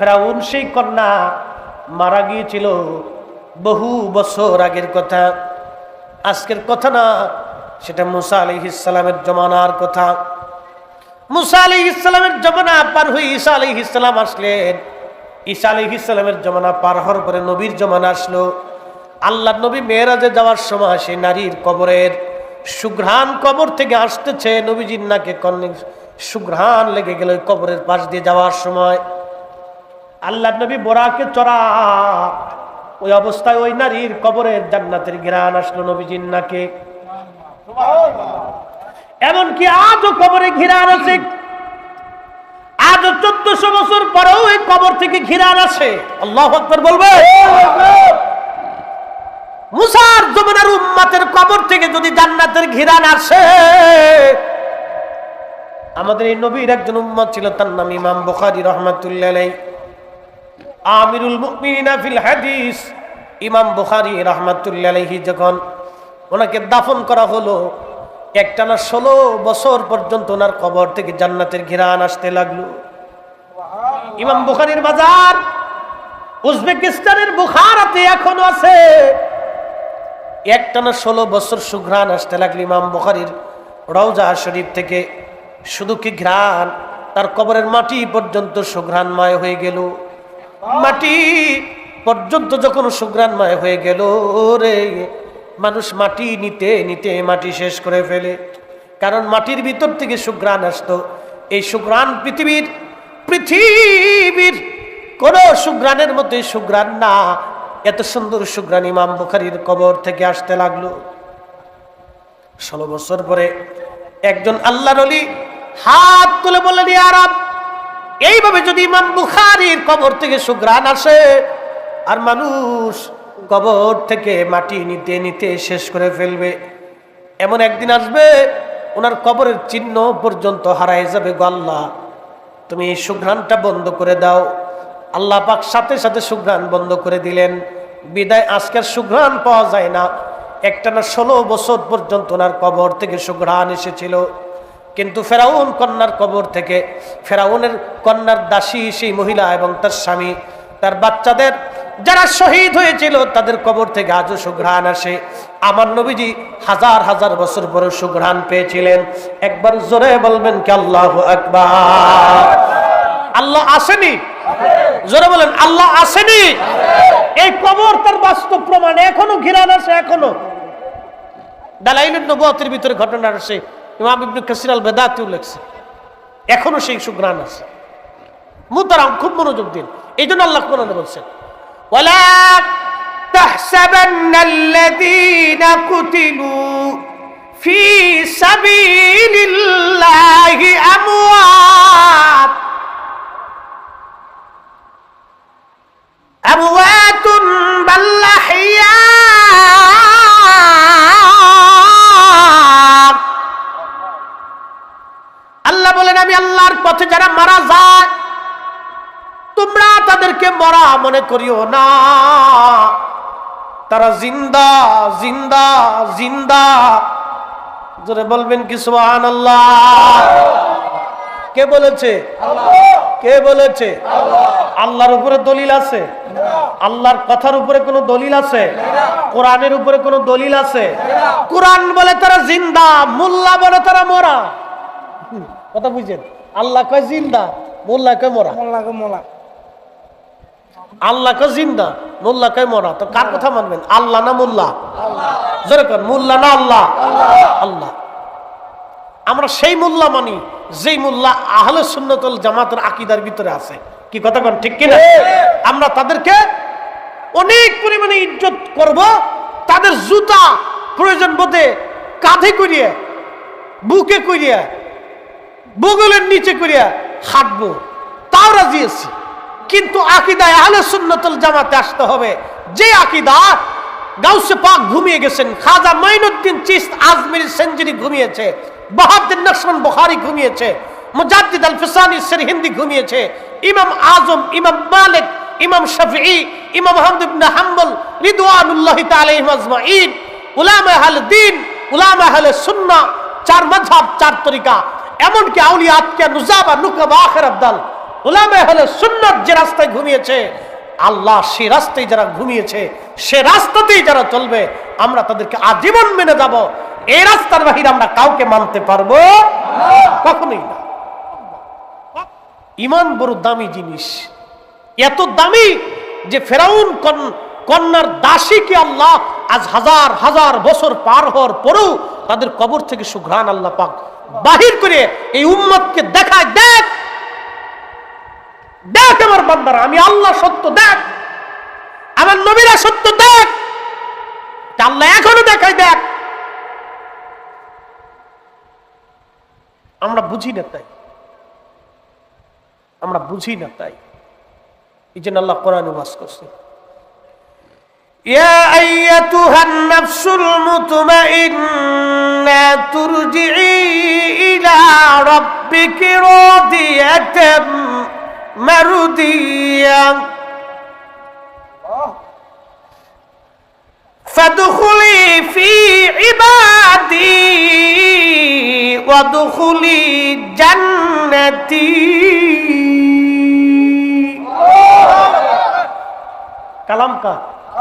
ফেরাউন সেই কন্যা মারা গিয়েছিল বহু বছর আগের কথা। আজকের কথা না, সেটা মুসা আলি ইসলামের জমানার কথা। মুসা আলি ইসলামের জমানা পার হয়ে ঈসা আলি ইসলাম আসলেন। ঈসা আলি ইসলামের জমানা পার হওয়ার পরে নবীর জমানা আসলো। আল্লাহ নবী মেয়েরাজে যাওয়ার সময় সেই নারীর কবরের সুঘ্রাণ কবর থেকে আসতেছে। নবীজির নাকে কন্যা সুঘ্রাণ লেগে গেল কবরের পাশ দিয়ে যাওয়ার সময়। আল্লাহ নবী বোরাকে চড়া। ওই অবস্থায় ওই নারীর কবরের জান্নাতের ঘিরান আসলো নবী নাকে। এমনকি আজও কবরে ঘিরান আছে। আজও চোদ্দশো বছর পরেও এই কবর থেকে ঘিরান আছে আল্লাহ বলবে। মুসার জমানার উম্মাতের কবর থেকে যদি জান্নাতের ঘিরান আসে, আমাদের এই নবীর একজন উম্মত ছিল, তার নাম ইমাম বুখারী রহমাতুল্লাহ আমিরুল মুমিনিনা ফিল হাদিস। ইমাম বুখারী রহমাতুল্লাহ যখন ওনাকে দাফন করা হলো, একটানা ষোলো বছর পর্যন্ত ওনার কবর থেকে জান্নাতের ঘিরান আসতে লাগল। ইমাম বুখারীর বাজার, উজবেকিস্তানের বুখারাতে এখনও আছে। একটানা ষোলো বছর সুঘ্রাণ আসতে লাগল ইমাম বুখারীর রওজা শরীফ থেকে। শুধু কি ঘ্রাণ, তার কবরের মাটি পর্যন্ত সুঘ্রাণময় হয়ে গেল। মাটি পর্যন্ত যখন সুঘ্রাণময় হয়ে গেল রে, মানুষ মাটি নিতে নিতে মাটি শেষ করে ফেলে। কারণ মাটির ভিতর থেকে সুঘ্রাণ আসতো। এই সুঘ্রাণ পৃথিবীর পৃথিবীর কোন সুঘ্রাণের মধ্যে সুঘ্রাণ না। এত সুন্দর সুঘ্রাণ ইমাম বুখারির কবর থেকে আসতে লাগল। ষোলো বছর পরে একজন আল্লাহর হাত তুলে বললেন আরাম এইভাবে যদি ইমাম বুখারির কবর থেকে সুগ্রাণ আসে, আর মানুষ কবর থেকে মাটি নিতে নিতে শেষ করে ফেলবে, এমন একদিন আসবে, ওনার কবরের চিহ্ন পর্যন্ত হারায় যাবে গল্লা তুমি এই সুঘ্রাণটা বন্ধ করে দাও। আল্লাহ পাক সাথে সাথে সুঘ্রাণ বন্ধ করে দিলেন। বিদায় আজকের সুঘ্রাণ পাওয়া যায় না। একটা না ষোলো বছর পর্যন্ত ওনার কবর থেকে সুঘ্রাণ এসেছিল। কিন্তু ফেরাউন কন্যার কবর থেকে, ফেরাউনের কন্যার দাসী সেই মহিলা এবং তার স্বামী, তার বাচ্চাদের যারা শহীদ হয়েছিল তাদের কবর থেকে আজও সুঘ্রাণ আসে। আমার নবীজি হাজার হাজার বছর পরে সুঘ্রাণ পেয়েছিলেন। একবার জোরে বলবেন কি আল্লাহ আকবার। আল্লাহ আসেনি? জোরে বলেন, আল্লাহ আসেনি? এই কবর তার বাস্তব প্রমাণ এখনও ঘিরান আছে, এখনও। দালাইলের নবুয়তের ভিতরে ঘটনা আসে ইমাম ইবনে কাসির আল বেদাতিও লেখছে এখনো সেই সুগ্রাণ আছে মুতারাম খুব মনোযোগ দিন এই জন্য আল্লাহ কোরআনে বলছেন ওয়ালা تحسبن الذين قتلوا في سبيل الله أموات أموات بل আমি আল্লাহর পথে যারা মারা যায়, তোমরা তাদেরকে মরা মনে করিও না। তারা জিন্দা জিন্দা জিন্দা। জোরে বলবেন কি সুবহান কে বলেছে? কে বলেছে? আল্লাহর উপরে দলিল আছে? আল্লাহর কথার উপরে কোনো দলিল আছে? কোরআনের উপরে কোনো দলিল আছে? কোরআন বলে তারা জিন্দা, মোল্লা বলে তারা মরা। কথা বুঝছেন আল্লাহ কয় জিন্দা মোল্লা কয় মরা। মোল্লাকে মোলা আল্লাহ কয় জিন্দা মোল্লা কয় মরা। তো কার কথা মানবেন? আল্লাহ না মোল্লা? জোরে কর মোল্লা না আল্লাহ? আল্লাহ। আমরা সেই মোল্লা মানি যেই মোল্লা আহলে সুন্নতুল জামাতের আকিদার ভিতরে আছে। কি কথা কন ঠিক কিনা? আমরা তাদেরকে অনেক পরিমাণে ইজ্জত করব তাদের জুতা প্রয়োজন বোধে কাঁধে করিয়ে বুকে করিয়া বগলের নিচে করিয়া হাঁটবো। তাও রাজি আছি। কিন্তু আকিদায় আহলে সুন্নতুল জামাতে আসতে হবে। যে আকিদা, গাউসে পাক ঘুমিয়ে গেছেন। খাজা মাইনুদ্দিন চিস্ত আজমির সেঞ্চুরি ঘুমিয়েছে। বাহাদ্দিন নকশমান বুখারি ঘুমিয়েছে। মুজাদ্দিদ আল ফিসানি সের হিন্দি ঘুমিয়েছে। ইমাম আজম, ইমাম মালিক, ইমাম শাফিঈ, ইমাম আহমদ ইবনে হাম্বল রিদওয়ানুল্লাহি তাআলা আজমাইন উলামা আহলে দ্বীন উলামা আহলে সুন্নাহ চার মাযহাব, চার তরিকা। এমনকি আউলিয়া আতকিয়া নুজাবা নুকাবা আখির আবদাল ওলামে হলে সুন্নত যে রাস্তায় ঘুমিয়েছে, আল্লাহ সে রাস্তায় যারা ঘুমিয়েছে, সে রাস্তাতেই যারা চলবে, আমরা তাদেরকে আজীবন মেনে যাব। এই রাস্তার বাহিরে আমরা কাউকে মানতে পারব? কখনোই না। ইমান বড় দামি জিনিস। এত দামি যে ফেরাউন কন- কন্যার দাসীকে আল্লাহ আজ হাজার হাজার বছর পার হওয়ার পরেও তাদের কবর থেকে সুঘ্রাণ আল্লাহ পাক বাহির করে এই উম্মতকে দেখায়, দেখ। দেখ আমার বান্দারা, আমি আল্লাহ সত্য, দেখ। আমার নবীরা সত্য, দেখ। আল্লাহ এখনও দেখায়, দেখ। আমরা বুঝি না তাই। আমরা বুঝি না তাই। এই জন্য আল্লাহ কোরআন বাস করছে يا أيتها النفس المطمئنة ترجعي إلى ربك راضية مرضية فادخلي في عبادي وادخلي جنتي كلام کا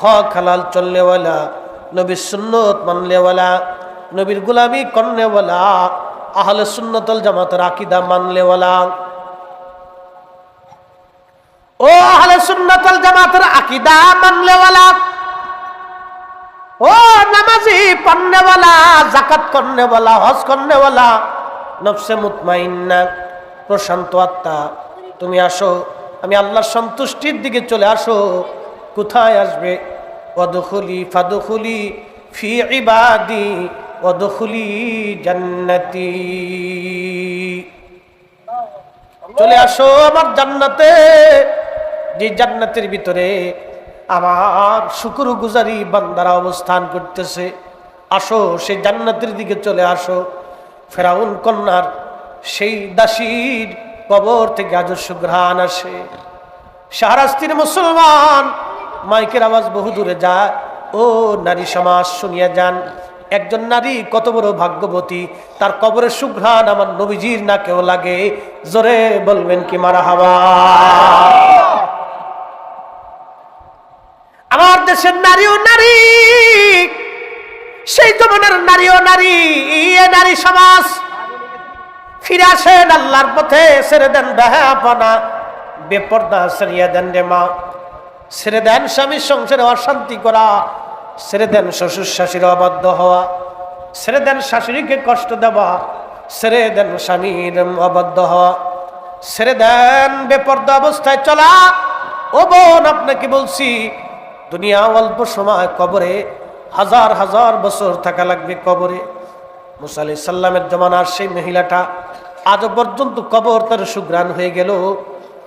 হক হালাল চলনেওয়ালা নবীর সুন্নত মানলেওয়ালা, নবীর গুলামি করনেওয়ালা আহলে সুন্নতল জামাতের আকিদা মানলেওয়ালা। ও আহলে সুন্নতল জামাতের আকিদা মানলেওয়ালা। ও নামাজি পড়নেওয়ালা জাকাত করনেওয়ালা হজ করনেওয়ালা নফসে মুতমাইন্না, প্রশান্ত আত্মা, তুমি আসো, আমি আল্লাহর সন্তুষ্টির দিকে চলে আসো। কোথায় আসবে? অদখুলি ফাদখুলি ফি ইবাদি, অদখুলি জান্নাতি। চলে আসো আমার জান্নাতে। যে জান্নাতের ভিতরে আমার শুকুর গুজারি বান্দারা অবস্থান করতেছে। আসো সেই জান্নাতের দিকে চলে আসো। ফেরাউন কন্যার সেই দাসীর কবর থেকে আজস্ব ঘ্রাণ আসে। শাহরাস্তির মুসলমান মাইকের আওয়াজ বহু দূরে যায়। ও নারী সমাজ, শুনিয়া যান, একজন নারী কত বড় ভাগ্যবতী, তার কবরের সুঘ্রাণ আমার নবীজির না কেউ লাগে। জোরে বলবেন কি মারা হাওয়া আমার দেশের নারীও নারী, সেই জমানার নারীও নারী, এ নারী সমাজ। ফিরে আসেন আল্লাহর পথে, ছেড়ে দেন বেহাপনা বেপর্দা ছেড়িয়ে দেন রে মা। ছেড়ে দেন স্বামীর সংসারে অশান্তি করা, ছেড়ে দেন শ্বশুর শাশুড়ি অবাধ্য হওয়া, ছেড়ে দেন শাশুড়িকে কষ্ট দেওয়া, ছেড়ে দেন স্বামীর অবাধ্য হওয়া, ছেড়ে দেন বেপর্দা অবস্থায় চলা। ও বোন, আপনাকে বলছি, দুনিয়া অল্প সময় কবরে হাজার হাজার বছর থাকা লাগবে কবরে। মুসা আলি সাল্লামের জমানার সেই মহিলাটা আজও পর্যন্ত কবর তার সুগ্রাণ হয়ে গেল।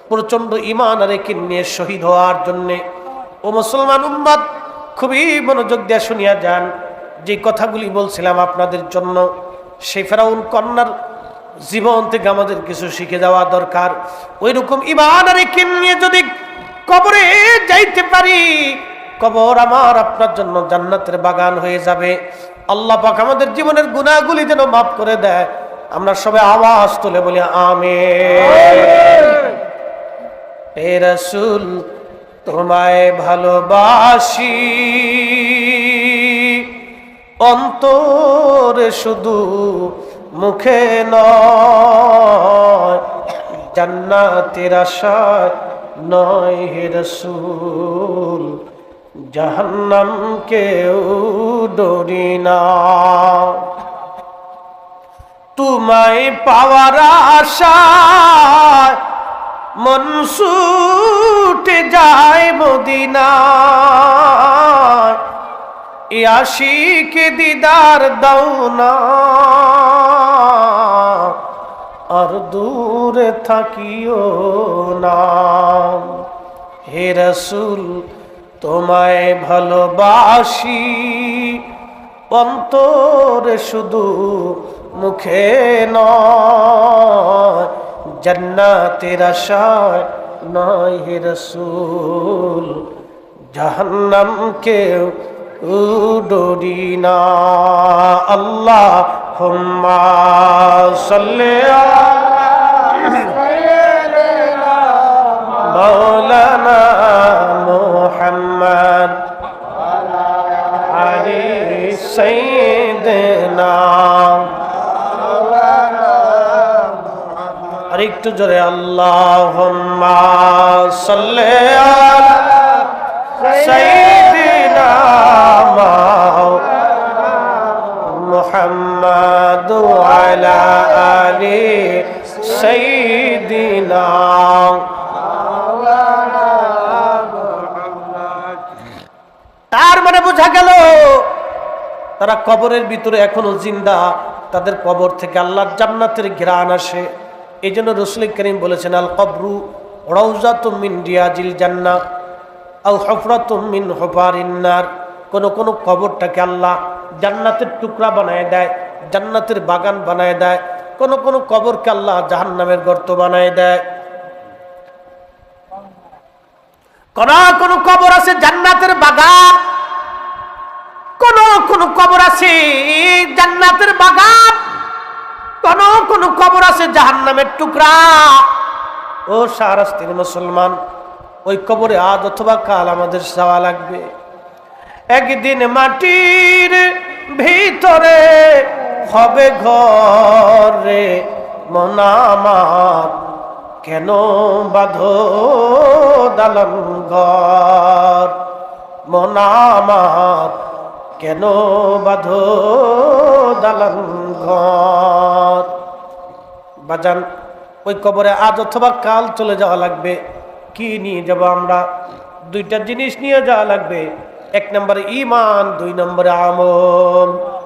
প্রচণ্ড ইমান আর একে নিয়ে শহীদ হওয়ার জন্যে। ও মুসলমান উম্মাদ, খুবই মনোযোগ দিয়ে শুনিয়া যান। যে কথাগুলি বলছিলাম আপনাদের জন্য, সেই ফেরাউন কন্যার জীবন থেকে আমাদের কিছু শিখে যাওয়া দরকার। ওই রকম ইমান আর একে যদি কবরে যাইতে পারি, কবর আমার আপনার জন্য জান্নাতের বাগান হয়ে যাবে। আল্লাহ পাক আমাদের জীবনের গুণাগুলি যেন মাফ করে দেয়। আমরা সবাই আওয়াজ তুলে বলি আমে এ রসুল, তোমায় ভালোবাসি। অন্তরে শুধু মুখে নয়, জান্নাতের আশায় নয় হে রসুল। জাহান্নাম কেউ ডরি না। তোমায় পাওয়ার আশায় মন ছুটে যায় মদিনা এ আশিকে দিদার দাও না। আর দূরে থাকিও না। হে রসুল, তোমায় ভালোবাসি। অন্তরে শুধু মুখে নয়। জান্নাতের আশায় নয় হে রসুল জাহান্নামকে উডরি না। আল্লাহ হুম্মা সাল্লি আর একটু জোরে, আল্লাহুম্মা সাল্লি সাইয়্যিদিনা তার মানে বোঝা গেল, তারা কবরের ভিতরে এখনও জিন্দা, তাদের কবর থেকে আল্লাহর জান্নাতের ঘ্রাণ আসে। এই জন্য রসুল করিম বলেছেন, আল কবরু রৌজা তুমিন রিয়াজিল জান্না আল হফরা তুমিন হফারিন্নার কোন কোন কবরটাকে আল্লাহ জান্নাতের টুকরা বানায় দেয়, জান্নাতের বাগান বানায় দেয়। কোন কোন কবরকে আল্লাহ জাহান্নামের গর্ত বানায় দেয়। কোন কোন কবর আছে জান্নাতের বাগান, কোন কোন কবর আছে জান্নাতের বাগান। কোন কোন কবর আছে জাহান্নামের টুকরা। ও সারাস্তির মুসলমান, ওই কবরে আজ অথবা কাল আমাদের যাওয়া লাগবে। একদিন মাটির ভিতরে হবে ঘরে মনামাত কেন বাঁধো দালন ঘর? মনামাত কেন বাঁধো ঘর। বাজান, ওই কবরে আজ অথবা কাল চলে যাওয়া লাগবে। কি নিয়ে যাব আমরা? দুইটা জিনিস নিয়ে যাওয়া লাগবে। এক নম্বরে ইমান দুই নম্বরে আমল।